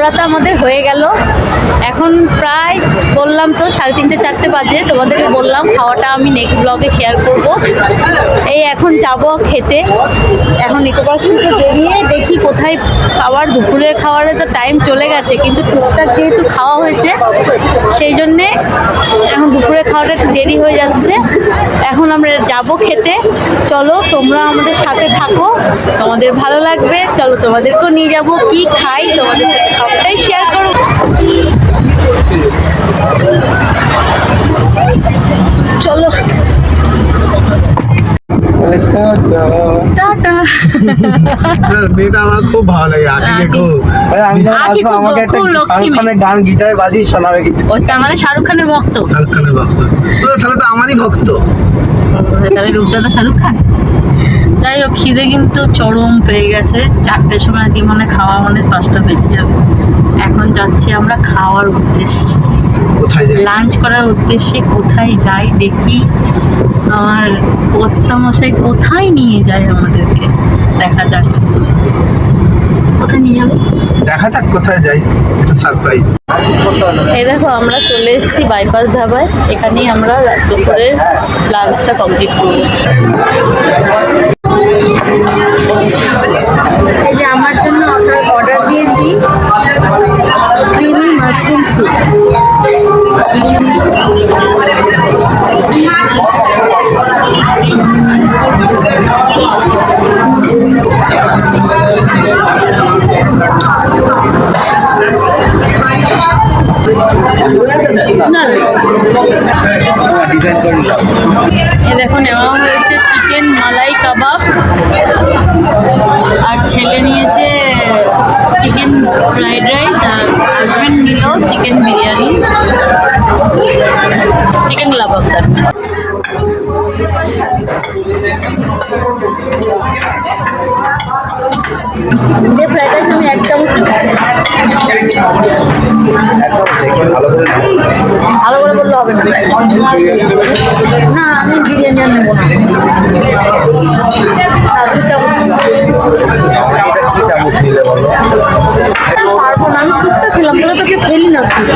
ঘোরা তো আমাদের হয়ে গেল। এখন প্রায় বললাম তো সাড়ে তিনটে, চারটে বাজে, তোমাদেরকে বললাম খাওয়াটা আমি নেক্সট ব্লগে শেয়ার করব। এই এখন যাব খেতে। এখন নিকো পার্ক বেরিয়ে দেখি কোথায় খাবার দুপুরের খাওয়ারে তো টাইম চলে গেছে, কিন্তু টুকটাক যেহেতু খাওয়া হয়েছে, সেই জন্যে এখন দুপুরে খাওয়াটা একটু দেরি হয়ে যাচ্ছে। যাব খেতে। চলো তোমরা আমাদের সাথে থাকো। তোমাদের ভালো লাগবে। চলো তোমাদেরকেও নিয়ে যাব। কি খাই? তোমাদের সাথে সবটাই শেয়ার করো। চলো। মেয়েটা আমার খুব ভালো লাগে আকিকে খুব। আরে আমি যখন আকি আসব খুব- আমাকে একটা শাহরুখ খানের গান গিটারে বাজিয়ে শোনাবে কিন্তু। ও তার মানে শাহরুখ খানের ভক্ত? শাহরুখ খানের ভক্ত। তাহলে তো আমারই ভক্ত। তাহলে রূপদাদা শাহরুখ খান? যাই হোক খিদে কিন্তু চরম পেয়ে গেছে। চারটের সময় আজকে মনে খাওয়া মানে পাঁচটা বেজে যাবে। এখন যাচ্ছি আমরা খাওয়ার উদ্দেশ্যে। কোথায় লাঞ্চ করার উদ্দেশ্যে কোথায় যাই দেখি। আমার কর্তামশাই কোথায় নিয়ে যায় আমাদেরকে? দেখা যাক। কোথায় নিয়ে যাবে? দেখা যাক কোথায় যাই এটা সারপ্রাইজ এই দেখো আমরা চলে এসেছি বাইপাস ধাবায়। এখানেই আমরা দুপুরের লাঞ্চটা কমপ্লিট করব। এ দেখো, নেওয়া হয়েছে চিকেন মালাই কাবাব। আর ছেলে নিয়েছে চিকেন ফ্রাইড রাইস আর হাজব্যান্ড নিল চিকেন বিরিয়ানি। চিকেন লাবাবদার যে ফ্রাইড রাইস আমি এক চামচ। ভালো করে। বললে না। আমি বিরিয়ানি আর নেব না। দু চামচ আমি স্যুপটা খেলাম, তোরা তোকে খেলি না স্যুপ।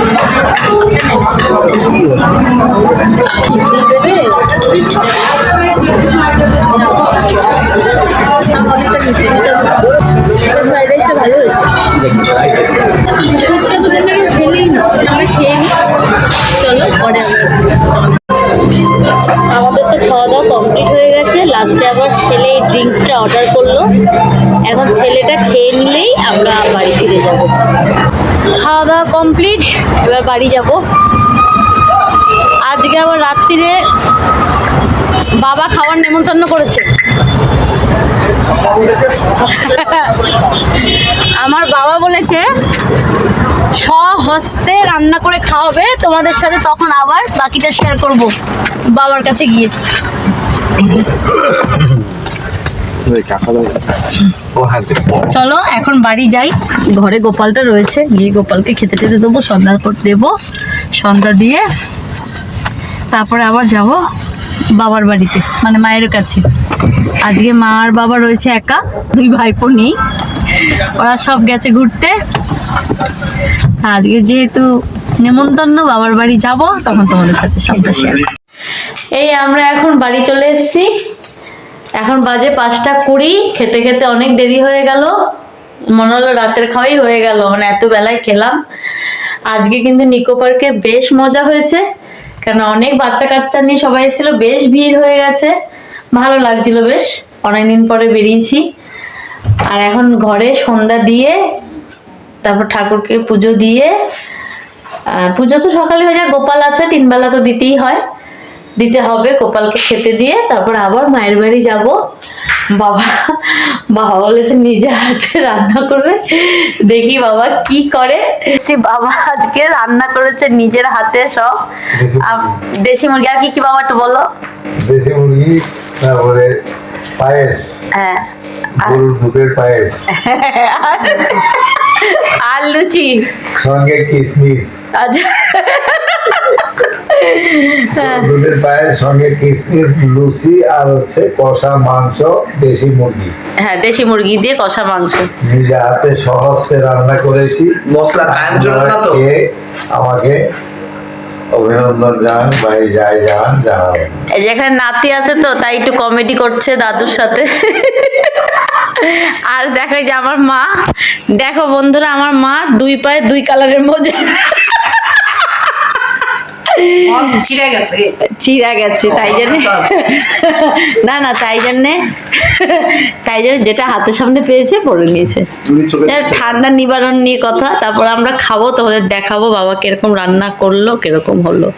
লাস্টে আবার ছেলে এই ড্রিঙ্কসটা অর্ডার করল। এখন ছেলেটা খেয়ে নিলেই আমরা বাড়ি ফিরে যাব। খাওয়া দাওয়া কমপ্লিট এবার বাড়ি যাব। আজকে আবার রাত্রিরে বাবা খাবার নেমন্তন্ন করেছে। আমার বাবা বলেছে স্বহস্তে রান্না করে খাওয়াবে, তোমাদের সাথে তখন আবার বাকিটা শেয়ার করব বাবার কাছে গিয়ে। চলো, এখন বাড়ি যাই। ঘরে গোপালটা রয়েছে। গিয়ে গোপালকে খেতে টেতে দেবো, সন্ধ্যা পর দেবো। সন্ধ্যা দিয়ে তারপরে আবার যাব বাবার বাড়িতে মানে মায়ের কাছে। আজকে মা আর বাবা রয়েছে একা, দুই ভাইপো নেই। ওরা সব গেছে ঘুরতে। আজকে যেহেতু নেমন্তন্ন, বাবার বাড়ি যাব, তখন তোমাদের সাথে সবটা শেয়ার এই আমরা এখন বাড়ি চলে এসেছি। এখন বাজে পাঁচটা কুড়ি, খেতে খেতে অনেক দেরি হয়ে গেল। মনে হলো রাতের খাওয়াই হয়ে গেল মানে এত বেলায় খেলাম। আজকে কিন্তু নিকো পার্কে বেশ মজা হয়েছে, কেন অনেক বাচ্চা কাচ্চা নিয়ে সবাই এসেছিল, বেশ ভিড় হয়ে গেছে। ভালো লাগছিল বেশ, অনেকদিন পরে বেরিয়েছি। আর এখন ঘরে সন্ধ্যা দিয়ে, তারপর ঠাকুরকে পুজো দিয়ে পুজো তো সকালে হয়ে যায়, গোপাল আছে তিন বেলা তো দিতেই হয়। দিতে হবে গোপালকে খেতে দিয়ে তারপর আবার মায়ের বাড়ি যাব। বাবা বাবা বলেছে নিজে হাতে রান্না করবে। দেখি বাবা কি করে। সে বাবা আজকে রান্না করেছে নিজের হাতে সব। দেশি মুরগি আর কি কি বাবা একটু বলো। দেশি মুরগি তারপরে পায়েস। হ্যাঁ। গরুর দুধের পায়েস। আর লুচি। সঙ্গে কিশমিশ আচ্ছা। দুধের পায়ের সঙ্গে কিসমিস লুচি আর হচ্ছে কষা মাংস দেশি মুরগি। হ্যাঁ দেশি মুরগি দিয়ে কষা মাংস। নিজে হাতে সহজে রান্না করেছি। মশলা আমাকে অভিনন্দন জানান ভাই যাই জানান জানাবেন। এই যে এখানে নাতি আছে তো তাই একটু কমেডি করছে দাদুর সাথে। আর দেখো যে আমার মা। দেখো বন্ধুরা আমার মা দুই পায়ে দুই কালারের মোজা। চিরা গেছে। তাই জন্য? না না তাই জন্যে তাই জন্য যেটা হাতের সামনে পেয়েছে পরে নিয়েছে। ঠান্ডা নিবারণ নিয়ে কথা তারপর আমরা খাব তোমাদের দেখাবো বাবা কীরকম রান্না করল কীরকম হলো।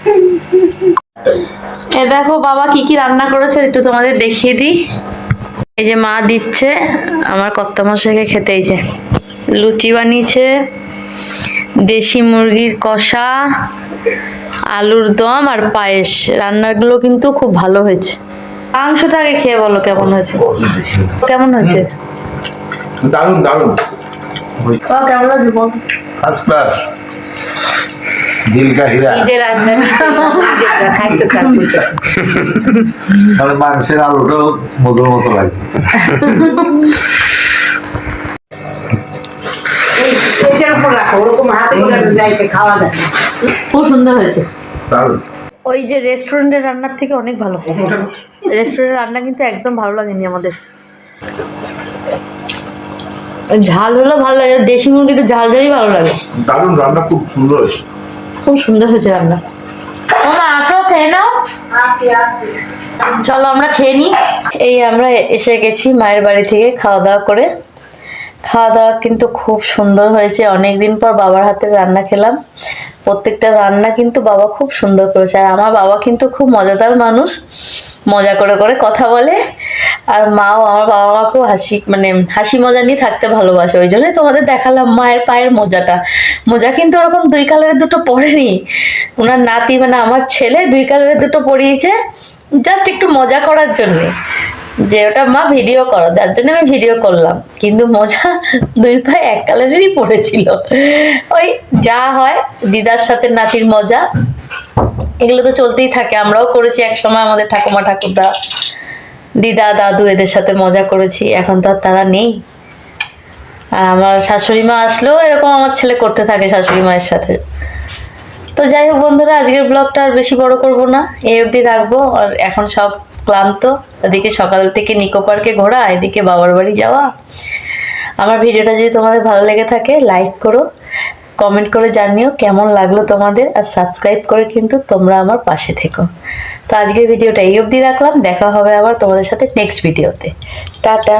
এ দেখো বাবা কি কি রান্না করেছে একটু তোমাদের দেখিয়ে দিই। এই যে মা দিচ্ছে আমার কর্তা মশাইকে খেতে এই যে। লুচি বানিয়েছে দেশি মুরগির কষা আলুর দম আর পায়েস। রান্নাগুলো কিন্তু খুব ভালো হয়েছে। মাংসটা আগে খেয়ে বলো কেমন হয়েছে? কেমন হয়েছে? দারুণ দারুণ। বাবা, কেমন হয়েছে বল? ফার্স্ট দিল কা হীরা। নিজে রান্না খাইতে চাচ্ছি মানে মাংসের আলুটাও মধুর মতো লাগছে। ওরকম হাতে করে যাইতে খাওয়া যায় খুব সুন্দর হয়েছে। ওই যে রেস্টুরেন্টের রান্নার থেকে অনেক ভালো। রেস্টুরেন্টের রান্না কিন্তু একদম ভালো লাগেনি আমাদের। ঝাল হলো ভালো লাগে দেশি মুরগিটা ঝাল ঝালই ভালো লাগে। দারুণ রান্না খুব সুন্দর হয়েছে। খুব সুন্দর হয়েছে রান্না। তোমরা আসো খেয়ে নাও। চলো আমরা খেয়ে নিই এই আমরা এসে গেছি মায়ের বাড়ি থেকে খাওয়া দাওয়া করে। খাওয়া দাওয়া কিন্তু খুব সুন্দর হয়েছে। অনেক দিন পর বাবার হাতের রান্না খেলাম। প্রত্যেকটা রান্না কিন্তু বাবা খুব সুন্দর করেছে। আর আমার বাবা কিন্তু খুব মজাদার মানুষ। মজা করে করে কথা বলে। আর মাও, আমার বাবা মাকেও হাসি মানে হাসি মজা নিয়ে থাকতে ভালোবাসে। ওই জন্যই তোমাদের দেখালাম মায়ের পায়ের মোজাটা। মোজা কিন্তু ওরকম দুই কালারের দুটো পরেনি। ওনার নাতি মানে আমার ছেলে, দুই কালারের দুটো পরিয়েছে। জাস্ট একটু মজা করার জন্যে। যে ওটা মা ভিডিও করো, যার জন্য আমি ভিডিও করলাম। কিন্তু মজা দুই পায়ে এক কালারেরই পড়েছিল। ওই যা হয়, দিদার সাথে নাতির মজা। এগুলো তো চলতেই থাকে, আমরাও করেছি এক সময় আমাদের ঠাকুমা, ঠাকুরদা। দিদা, দাদু এদের সাথে মজা করেছি, এখন তো আর তারা নেই। আর আমার শাশুড়ি মা আসলেও এরকম আমার ছেলে করতে থাকে শাশুড়ি মায়ের সাথে। তো যাই হোক বন্ধুরা, আজকের ব্লগটা আর বেশি বড় করব না। এই অবধি রাখব, আর এখন সব ক্লান্ত। এদিকে সকাল থেকে নিকো পার্কে ঘোরা, এদিকে বাবার বাড়ি যাওয়া। আমার ভিডিওটা যদি তোমাদের ভালো লেগে থাকে লাইক করো কমেন্ট করে জানিও কেমন লাগল তোমাদের, আর সাবস্ক্রাইব করে কিন্তু তোমরা আমার পাশে থেকো। তো আজকের ভিডিওটা এই অবধি রাখলাম, দেখা হবে আবার তোমাদের সাথে নেক্সট ভিডিওতে টাটা।